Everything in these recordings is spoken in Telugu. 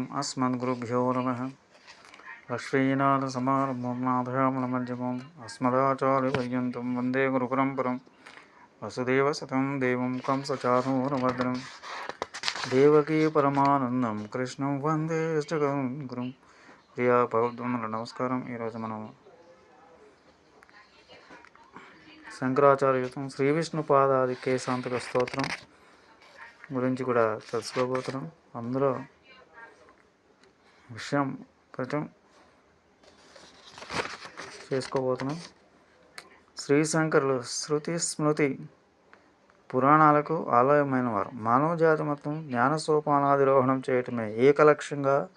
ఓం అస్మద్గురుభ్యో నమ లక్ష్మీనాథసమారంభం నాథయామలమధ్యమం అస్మదాచార్యపర్యంతం వందే గురుపరంపరం వసుదేవసతం దేవం కంసచానూరభద్రం దేవకీ పరమానందం కృష్ణం వందే జగం గురుం ప్రియా భగవద్వందుల నమస్కారం ఈరోజు మనం శంకరాచార్యుతం శ్రీ విష్ణు పాదాది కేశాంతక స్తోత్రం గురించి కూడా తెలుసుకోబోతున్నాం. అందులో విషయం కొంచెం చేసుకోబోతున్నాం. శ్రీశంకరులు శృతి స్మృతి పురాణాలకు ఆలయమైన వారు. మానవ జాతి మొత్తం జ్ఞాన సోపానాధిరోహణం చేయటమే ఏకలక్ష్యంగా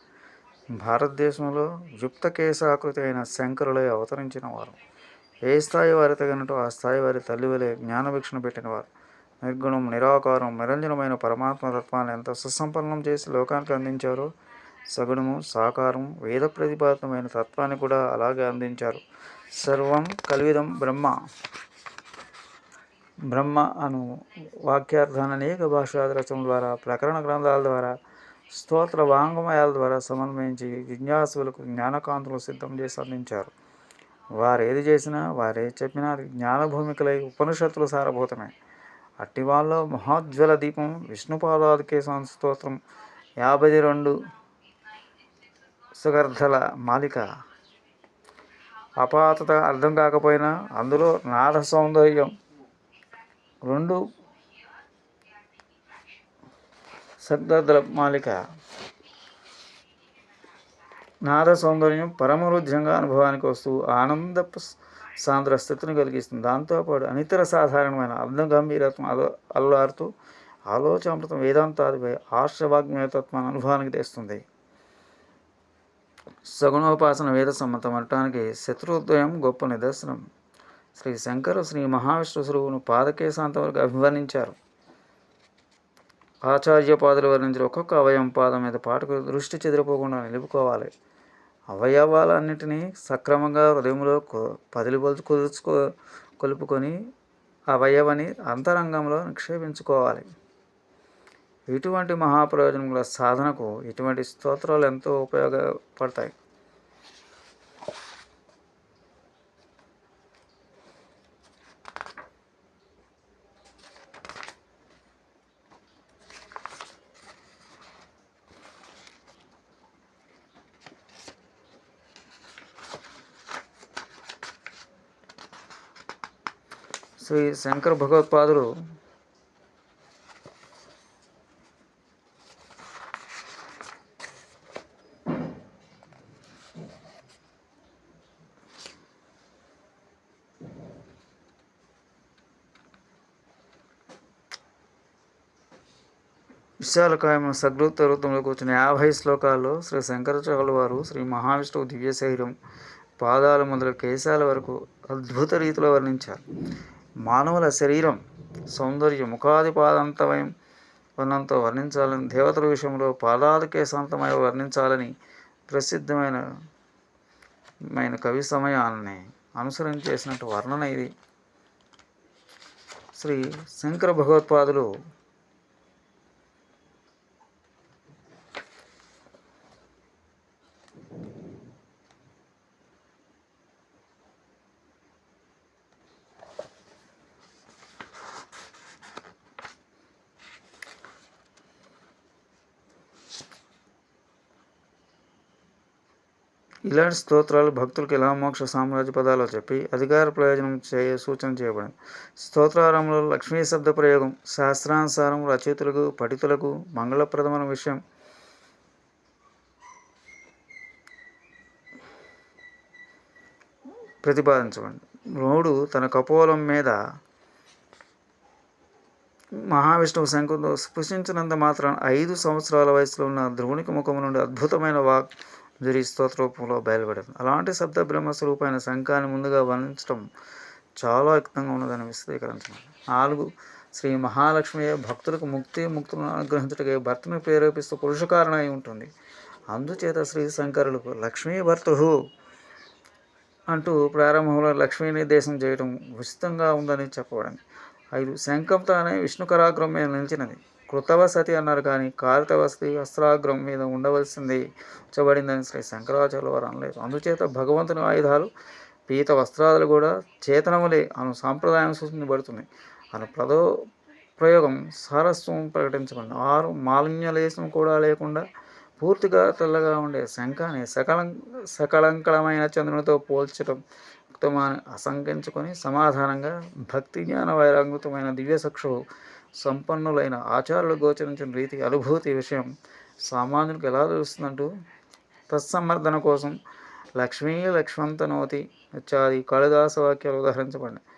భారతదేశంలో యుక్త కేశాకృతి అయిన శంకరులై అవతరించిన వారు. ఏ స్థాయి వారి తగినట్టు ఆ స్థాయి వారి తల్లివలే జ్ఞానభిక్షణ పెట్టిన వారు. నిర్గుణం నిరాకారం నిరంజనమైన పరమాత్మ తత్వాన్ని ఎంత సుసంపన్నం చేసి లోకానికి అందించారో సగుణము సాకారం వేద ప్రతిపాదనమైన తత్వాన్ని కూడా అలాగే అందించారు. సర్వం కలివిదం బ్రహ్మ. బ్రహ్మ అను వాక్యార్థాన్ని అనేక భాషా రచనల ద్వారా ప్రకరణ గ్రంథాల ద్వారా స్తోత్ర వాంగ్మయాల ద్వారా సమన్వయించి జిజ్ఞాసులకు జ్ఞానకాంతులు సిద్ధం చేసి అందించారు. వారు ఏది చేసినా వారే చెప్పినా అది జ్ఞానభూమికలై ఉపనిషత్తులు సారభూతమే. అట్టివాళ్ళలో మహాజ్వల దీపం విష్ణుపాదాదికే స్తోత్రం యాభై రెండు సుగర్ధల మాలిక. అపాతత అర్థం కాకపోయినా అందులో నాద సౌందర్యం రెండు సగ్ధల మాలిక. నాద సౌందర్యం పరమరుద్రంగా అనుభవానికి వస్తూ ఆనంద సాంద్ర స్థితిని కలిగిస్తుంది. దాంతోపాటు అనితర సాధారణమైన అర్థం గంభీరత్వం అలో అల్లారుతూ ఆలోచనామృతం వేదాంతాదిపై ఆర్షవాగ్మయతత్వాన్ని అనుభవానికి తెస్తుంది. సగుణోపాసన వేద సమ్మతం అనటానికి శత్రుద్వయం గొప్ప నిదర్శనం. శ్రీ శంకరు శ్రీ మహావిష్ణు స్వరూపును పాదకేశాంతం వరకు అభివర్ణించారు. ఆచార్య పాదులు వర్ణించిన ఒక్కొక్క అవయవం పాదం మీద పాటకు దృష్టి చెదిరిపోకుండా నిలుపుకోవాలి. అవయవాలన్నిటినీ సక్రమంగా హృదయంలో పదిలిపొలుచు కుదుర్చుకో కొలుపుకొని అవయవని అంతరంగంలో నిక్షేపించుకోవాలి. ఇటువంటి మహాప్రయోజనముల సాధనకు ఇటువంటి స్తోత్రాలు ఎంతో ఉపయోగపడతాయి. శ్రీ శంకర భగవత్పాదులు విశాలకాయమైన సద్భుత రూపంలో కూర్చున్న యాభై శ్లోకాల్లో శ్రీ శంకరాచార్యుల వారు శ్రీ మహావిష్ణువు దివ్య శరీరం పాదాల మొదలు కేశాల వరకు అద్భుత రీతిలో వర్ణించారు. మానవుల శరీరం సౌందర్య ముఖాది పాదంతమయం వర్ణంతో వర్ణించాలని దేవతల విషయంలో పాదాది కేశాంతమై వర్ణించాలని ప్రసిద్ధమైన మైన కవి సమయాన్ని అనుసరించి చేసినట్టు వర్ణన ఇది. శ్రీ శంకర భగవత్పాదులు ఇలాంటి స్తోత్రాలు భక్తులకు ఎలా మోక్ష సామ్రాజ్య పదాలు చెప్పి అధికార ప్రయోజనం చేయ సూచన చేయబడింది. స్తోత్రారంలో లక్ష్మీ శబ్ద ప్రయోగం శాస్త్రానుసారం రచయితులకు పఠితులకు మంగళప్రదమైన విషయం. ప్రతిపాదించబడింది. రోడు తన కపోలం మీద మహావిష్ణువు శంకుతో స్పృశించినంత మాత్రం ఐదు సంవత్సరాల వయసులో ఉన్న ధ్రువునికి ముఖం నుండి అద్భుతమైన వాక్ జరి స్తోత్రూపంలో బయలుపడింది అలాంటి శబ్ద బ్రహ్మ స్వరూపమైన శంఖాన్ని ముందుగా వర్ణించడం చాలా యుక్తంగా ఉన్నదని విశదీకరించడం నాలుగు శ్రీ మహాలక్ష్మి భక్తులకు ముక్తి ముక్తులను అనుగ్రహించటకే భర్తను ప్రేరేపిస్తూ పురుషకారణ అయి ఉంటుంది. అందుచేత శ్రీ శంకరులకు లక్ష్మీ భర్తు అంటూ ప్రారంభంలో లక్ష్మీని దేశం చేయడం ఉచితంగా ఉందని చెప్పబడింది. ఐదు శంఖంతో అనే విష్ణుకరాగ్రం మీద నిలిచినది. కృతవసతి అన్నారు కానీ కారితవసతి అస్త్రాగ్రం మీద ఉండవలసింది. ఉంచబడిందని శ్రీ శంకరాచార్యుల వారు అనలేదు. అందుచేత భగవంతుని ఆయుధాలు పీత వస్త్రాలు కూడా చేతనములే అను సాంప్రదాయం సూచించబడుతుంది. అను ప్రదో ప్రయోగం సారస్వం ప్రకటించబడింది. ఆరు మాలిన్యలేశం కూడా లేకుండా పూర్తిగా తెల్లగా ఉండే శంఖాన్ని సకలం సకలంకలమైన చంద్రునితో పోల్చడం ఉత్తమాన్ని అసంకించుకొని సమాధానంగా భక్తి జ్ఞాన వైరాంగుతమైన దివ్యచక్షు సంపన్నులైన ఆచారాలు గోచరించిన రీతి అనుభూతి విషయం సామాన్యులకు ఎలా తెలుస్తుందంటూ? తత్సమర్థన కోసం లక్ష్మీ లక్ష్మంతనోతి ఇత్యాది కాళిదాస వాక్యాలు ఉదాహరించబడినాయి.